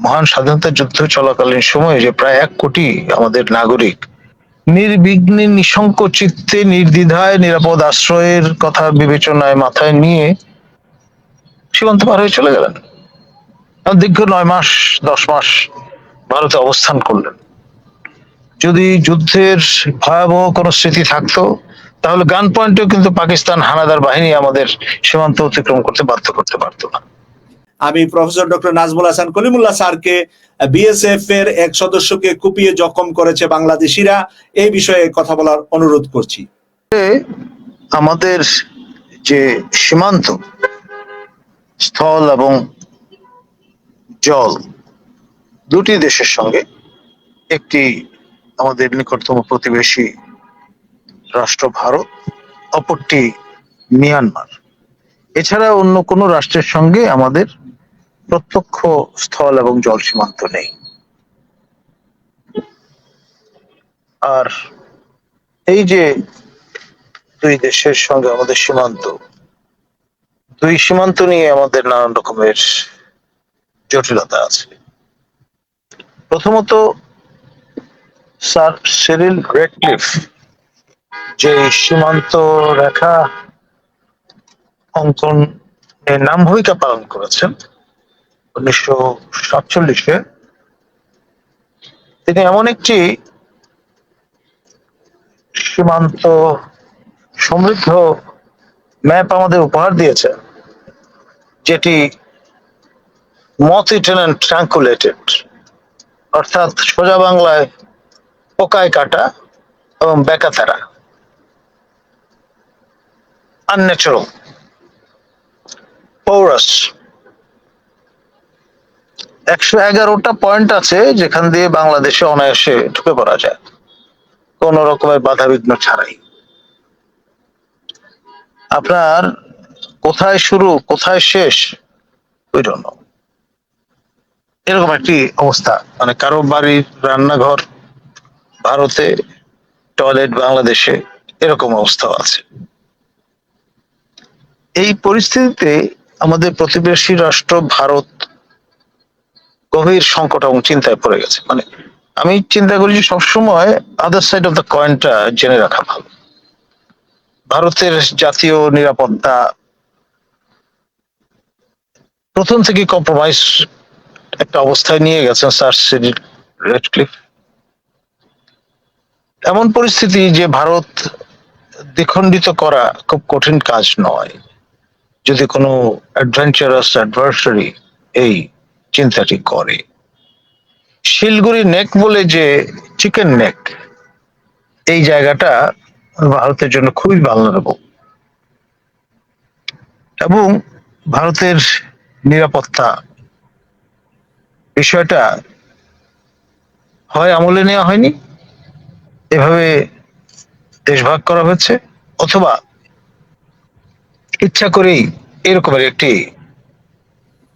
মহান স্বাধীনতা যুদ্ধ চলাকালীন সময়ে যে প্রায় এক কোটি আমাদের নাগরিক নির্বিঘ্নে নিঃশঙ্ক চিত্তে নির্দ্বিধায়, নিরাপদ আশ্রয়ের কথা বিবেচনায় মাথায় নিয়ে সীমান্ত পার হয়ে চলে গেলেন। দীর্ঘ নয় মাস, দশ মাস ভারতে অবস্থান করলেন। যদি যুদ্ধের ভয়াবহ কোনো স্মৃতি থাকতো, তাহলে গান পয়েন্টেও কিন্তু পাকিস্তান হানাদার বাহিনী আমাদের সীমান্ত অতিক্রম করতে বাধ্য করতে পারতো না। আমি প্রফেসর ডক্টর নাজমুল হাসান কলিমুল্লাহ স্যারকে বিএসএফ এর এক সদস্যকে কুপিয়ে জখম করেছে বাংলাদেশিরা। এই বিষয়ে কথা বলার অনুরোধ করছি। আমাদের যে সীমান্ত, স্থল এবং জল দুটি দেশের সঙ্গে, একটি আমাদের নিকটতম প্রতিবেশী রাষ্ট্র ভারত, অপরটি মিয়ানমার। এছাড়া অন্য কোনো রাষ্ট্রের সঙ্গে আমাদের প্রত্যক্ষ স্থল এবং জল সীমান্ত নেই। আর এই যে দুই দেশের সঙ্গে আমাদের সীমান্ত, দুই সীমান্ত নিয়ে আমাদের নানান রকমের জটিলতা আছে। প্রথমত যে সীমান্ত রেখা অঙ্কন নাম ভূমিকা পালন করেছেন উনিশশো তিনি এমন একটি সীমান্ত সমৃদ্ধ ম্যাপ আমাদের উপহার দিয়েছে, যেটি ট্রাঙ্কুলেটেড, অর্থাৎ সোজা বাংলায় পোকায় কাটা এবং বেকাতারা। আনন্যাচারাল পৌরাস একশো এগারোটা পয়েন্ট আছে যেখান দিয়ে বাংলাদেশে অনায়াসে ঢুকে পড়া যায়। কোন রকমের বাধা বিঘ্ন ছাড়াই। আপনার কোথায় শুরু, কোথায় শেষ ওই জন্য এরকম একটি অবস্থা। মানে কারও বাড়ির রান্নাঘর, ভারতে, টয়লেট, বাংলাদেশে এরকম অবস্থা আছে। এই পরিস্থিতিতে আমাদের প্রতিবেশী রাষ্ট্র ভারত গভীর সংকট এবং চিন্তায় পড়ে গেছে। মানে আমি চিন্তা করি যে সবসময় আদার সাইড অফ দ্য কয়েনটা জেনে রাখা ভালো। ভারতের জাতীয় নিরাপত্তা প্রথম থেকে কম্প্রোমাইজ একটা অবস্থায় নিয়ে গেছেন স্যার সিরিল রেডক্লিফ। এমন পরিস্থিতি যে ভারত দ্বিখণ্ডিত করা খুব কঠিন কাজ নয়। যদি কোনো অ্যাডভেঞ্চারাস অ্যাডভার্সারি এই চিন্তাটি করে। শিলগুড়ি নেক বলে যে চিকেন নেক, এই জায়গাটা ভারতের জন্য খুবই ভালনারেবল এবং ভারতের নিরাপত্তা বিষয়টা হয় আমলে নেওয়া হয়নি। এভাবে দেশভাগ করা হয়েছে, অথবা ইচ্ছা করেই এরকমের একটি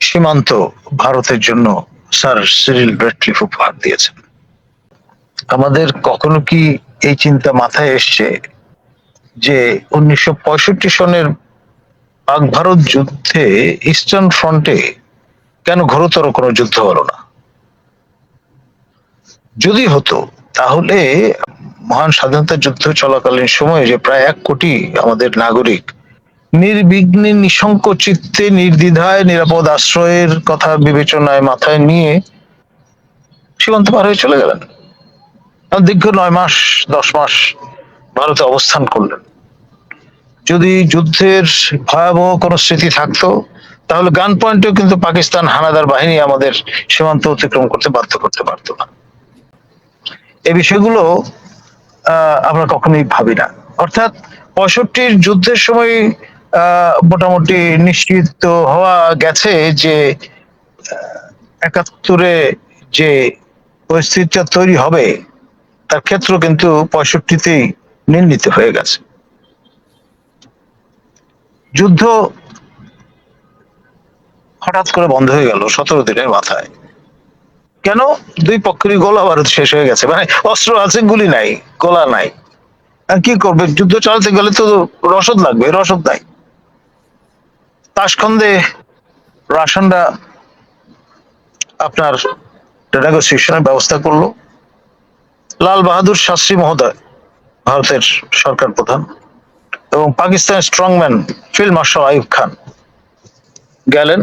সীমান্ত ভারতের জন্য স্যার সিরিল রেডক্লিফ উপহার দিয়েছেন। আমাদের কখনো কি এই চিন্তা মাথায় এসছে যে উনিশশো পঁয়ষট্টি সনের পাক ভারত যুদ্ধে ইস্টার্ন ফ্রন্টে কেন ঘোরতর কোনো যুদ্ধ হলো না? যদি হতো, তাহলে মহান স্বাধীনতা যুদ্ধ চলাকালীন সময়ে যে প্রায় এক কোটি আমাদের নাগরিক নির্বিঘ্নে নিঃশঙ্ক চিত্তে নির্দ্বিধায় নিরাপদ আশ্রয়ের কথা বিবেচনায় মাথায় নিয়ে সীমান্ত পার হয়ে চলে গেলেন। দীর্ঘ নয় মাস দশ মাস ভারতে অবস্থান করলেন। যদি যুদ্ধের ভয়াবহ কোনো স্মৃতি থাকতো তাহলে গান পয়েন্টেও কিন্তু পাকিস্তান হানাদার বাহিনী আমাদের সীমান্ত অতিক্রম করতে বাধ্য করতে পারতো না। এই বিষয়গুলো আহ, আমরা কখনোই ভাবি না। অর্থাৎ পঁয়ষট্টির যুদ্ধের সময় মোটামুটি নিশ্চিত হওয়া গেছে যে একাত্তরে যে পরিস্থিতিটা তৈরি হবে, তার ক্ষেত্র কিন্তু পঁয়ষট্টিতেই নির্ণীত হয়ে গেছে। যুদ্ধ হঠাৎ করে বন্ধ হয়ে গেল সতেরো দিনের মাথায়। কেন? দুই পক্ষেরই গোলা বারুদ শেষ হয়ে গেছে। মানে অস্ত্র আছে, গুলি নাই, গোলা নাই। কি করবে? যুদ্ধ চালাতে গেলে তো রসদ লাগবে, রসদ নাই। তাসখন্দে রাশনরা আপনার নেগোসিয়েশনের ব্যবস্থা করল। লাল বাহাদুর শাস্ত্রী মহোদয়, ভারতের সরকার প্রধান, এবং পাকিস্তানের স্ট্রংম্যান ফিল্ড মার্শাল আইব খান গেলেন।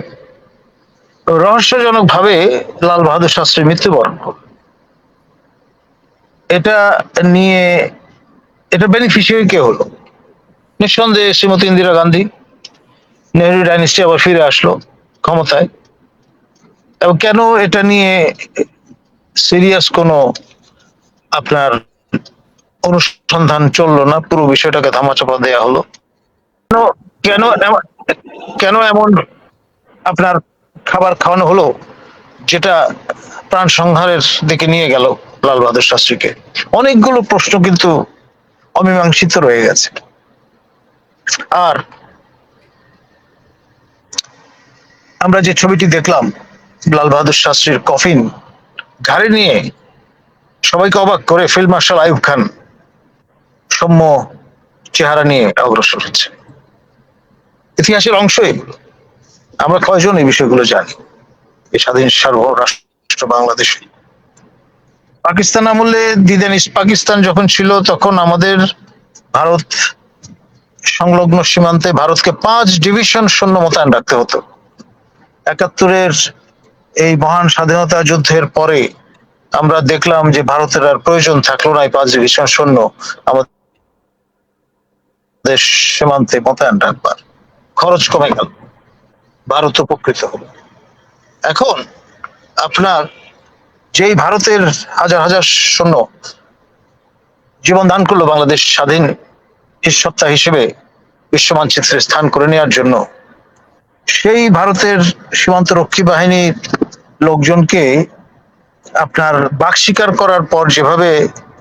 রহস্যজনক ভাবে লাল বাহাদুর শাস্ত্রী মৃত্যুবরণ করল এটা নিয়ে, এটা বেনিফিশিয়ারি কে হলো? নিঃসন্দেহে শ্রীমতী ইন্দিরা গান্ধী নেহরু ডাইনেস্টি আবার ফিরে আসলো ক্ষমতায়। এবং কেন এটা নিয়ে সিরিয়াস কোনো আপনার অনুসন্ধান চলল না? পুরো বিষয়টাকে ধামাচাপা দেওয়া হলো। কেন- কেন এমন আপনার খাবার খাওয়ানো হলো যেটা প্রাণ সংহারের দিকে নিয়ে গেল লাল বাহাদুর শাস্ত্রীকে? অনেকগুলো প্রশ্ন কিন্তু অমীমাংসিত রয়ে গেছে। আর আমরা যে ছবিটি দেখলাম, লাল বাহাদুর শাস্ত্রীর কফিন, ঘাড়ে নিয়ে সবাইকে অবাক করে ফিল্ড মার্শাল আইব খান সৌম্য চেহারা নিয়ে অগ্রসর হচ্ছে। ইতিহাসের অংশ এগুলো। আমরা কয়জন এই বিষয়গুলো জানি? এই স্বাধীন সার্বভৌম রাষ্ট্র বাংলাদেশে। পাকিস্তান আমলে দিদেন পাকিস্তান যখন ছিল, তখন আমাদের ভারত সংলগ্ন সীমান্তে ভারতকে পাঁচ ডিভিশন সৈন্য মোতায়েন রাখতে হতো। একাত্তরের এই মহান স্বাধীনতা যুদ্ধের পরে আমরা দেখলাম যে ভারতের আর প্রয়োজন থাকল না, এই পাঁচ ডিভিশন সৈন্য আমাদের সীমান্তে মোতায়েন রাখবার। খরচ কমে গেল। ভারত উপকৃত হলো। এখন আপনার যেই ভারতের হাজার হাজার সৈন্য জীবন দান করল বাংলাদেশ স্বাধীন সপ্তাহ হিসেবে বিশ্ব মানচিত্রে স্থান করে নেওয়ার জন্য সেই ভারতের সীমান্ত রক্ষী বাহিনীর লোকজনকে আপনার বাক শিকার করার পর যেভাবে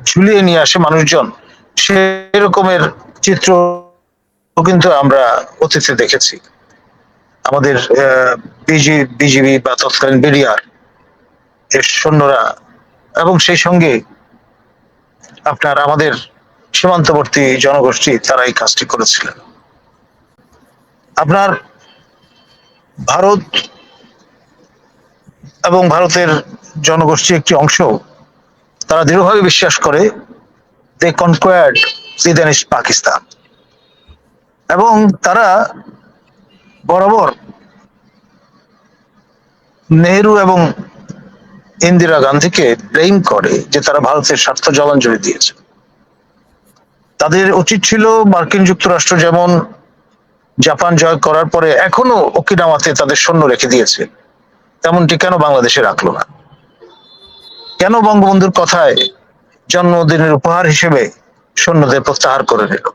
ঝুলিয়ে নিয়ে আসে মানুষজন, সেরকমের চিত্র কিন্তু আমরা অতীতে দেখেছি। আমাদের বিজি, বিজিবি বা তৎকালীন বিডিআর এর সৈন্যরা এবং সেই সঙ্গে আপনার আমাদের সীমান্তবর্তী জনগোষ্ঠী তারা এই কাজটি করেছিলেন। আপনার ভারত এবং ভারতের জনগোষ্ঠীর একটি অংশ, তারা দৃঢ়ভাবে বিশ্বাস করে দে কনকোয়ার্ড ইস্ট পাকিস্তান এবং তারা বরাবর নেহেরু এবং ইন্দিরা গান্ধীকে ব্লেম করে যে তারা ভারতের স্বার্থ জলাঞ্জলি দিয়েছে। তাদের উচিত ছিল মার্কিন যুক্তরাষ্ট্র যেমন জাপান জয় করার পরে এখনও ওকিনাওয়াতে তাদের সৈন্য রেখে দিয়েছে। তেমনটি কেন বাংলাদেশে রাখল না? কেন বঙ্গবন্ধুর কথায় জন্মদিনের উপহার হিসেবে সৈন্যদের প্রত্যাহার করে নিল?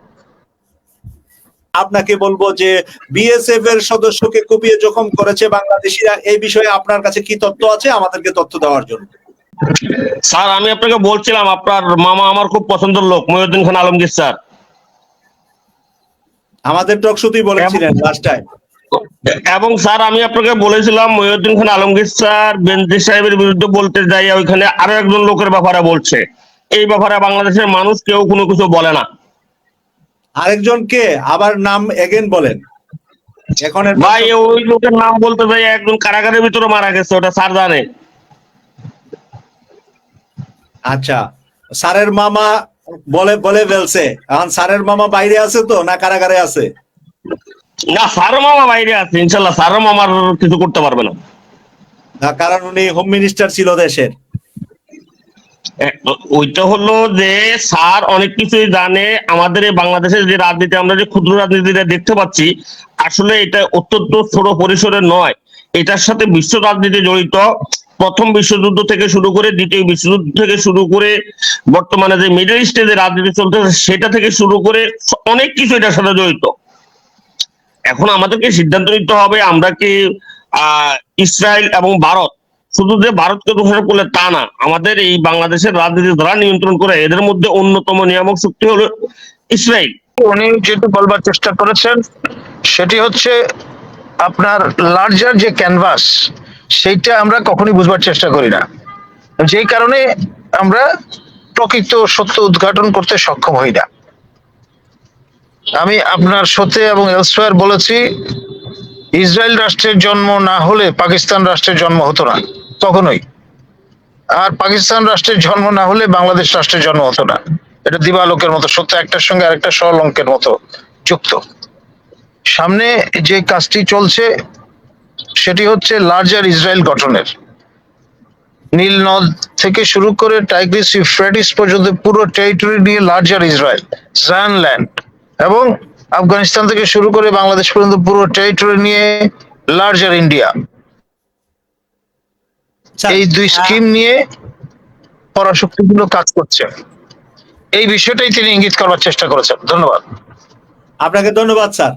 আপনাকে বলব যে বিএসএফ এর সদস্যকে কুপিয়ে জখম করেছে বাংলাদেশিরা। এই বিষয়ে আপনার কাছে কি তথ্য আছে? আমাদেরকে তথ্য দেওয়ার জন্য। স্যার আমি আপনাকে বলছিলাম আপনার মামা আমার খুব পছন্দের লোক মহিউদ্দিন খান আলমগীর স্যার। আমাদের টকশুতেই বলেছিলেন লাস্ট টাইম এবং স্যার আমি আপনাকে বলেছিলাম মহিউদ্দিন খান আলমগীর স্যার বেনজি সাহেবের বিরুদ্ধে বলতে যাই ওইখানে আরও একজন লোকের ব্যাপারে বলছে। এই ব্যাপারে বাংলাদেশের মানুষ কেউ কোনো কিছু বলে না। আরেকজন কে? আবার নাম এগেন বলেন। এখন ভাই ওই লোকের নাম বলতে যাই একজন কারাগারের ভিতরে মারা গেছে ওটা স্যার জানে। আচ্ছা স্যারের মামা বলে বলে ফেলছে। এখন স্যারের মামা বাইরে আছে তো না কারাগারে আছে? না স্যার মামা বাইরে আছে ইনশাল্লাহ স্যার মামার কিছু করতে পারবে না। না, কারণ উনি হোম মিনিস্টার ছিল দেশের। ওইটা হলো যে স্যার অনেক কিছুই জানে আমাদের এই বাংলাদেশের যে রাজনীতি আমরা যে ক্ষুদ্র রাজনীতিটা দেখতে পাচ্ছি আসলে এটা অত্যন্ত ছোট পরিসরের নয়। এটার সাথে বিশ্ব রাজনীতি জড়িত। প্রথম বিশ্বযুদ্ধ থেকে শুরু করে, দ্বিতীয় বিশ্বযুদ্ধ থেকে শুরু করে, বর্তমানে যে মিডল ইস্টে যে রাজনীতি চলতেছে, সেটা থেকে শুরু করে অনেক কিছু এটার সাথে জড়িত। এখন আমাদেরকে সিদ্ধান্ত নিতে হবে, আমরা কি আহ ইসরায়েল এবং ভারত, শুধু যে ভারতকে দোষারোপ করলে তা না, আমাদের এই বাংলাদেশের রাজনীতি দ্বারা নিয়ন্ত্রণ করে, এদের মধ্যে অন্যতম নিয়ামক শক্তি হলো ইসরায়েল। উনি যেটি বলবার চেষ্টা করেছেন, সেটি হচ্ছে আপনার লার্জার যে ক্যানভাস সেইটা আমরা কখনোই বুঝবার চেষ্টা করি না। যেই কারণে আমরা প্রকৃত সত্য উদ্ঘাটন করতে সক্ষম হই না। আমি আপনার সত্যে এবং এলসওয়ার বলেছি, ইসরায়েল রাষ্ট্রের জন্ম না হলে পাকিস্তান রাষ্ট্রের জন্ম হতো না, কখনোই। আর পাকিস্তান রাষ্ট্রের জন্ম না হলে বাংলাদেশ রাষ্ট্রের জন্ম হতো না। এটা দিবালোকের মতো সত্য, একটার সঙ্গে আরেকটা সলঙ্কের মতো যুক্ত। সামনে যে কাজটি চলছে সেটি হচ্ছে লার্জার ইসরায়েল গঠনের। নীল নদ থেকে শুরু করে টাইগ্রিস ইউফ্রেটিস পর্যন্ত পুরো টেরিটরি নিয়ে লার্জার ইসরায়েল জায়ান ল্যান্ড এবং আফগানিস্তান থেকে শুরু করে বাংলাদেশ পর্যন্ত পুরো টেরিটরি নিয়ে লার্জার ইন্ডিয়া এই দুই স্কিম নিয়ে পরাশক্তিগুলো কাজ করছে। এই বিষয়টাই তিনি ইঙ্গিত করবার চেষ্টা করেছেন। ধন্যবাদ। আপনাকে ধন্যবাদ স্যার।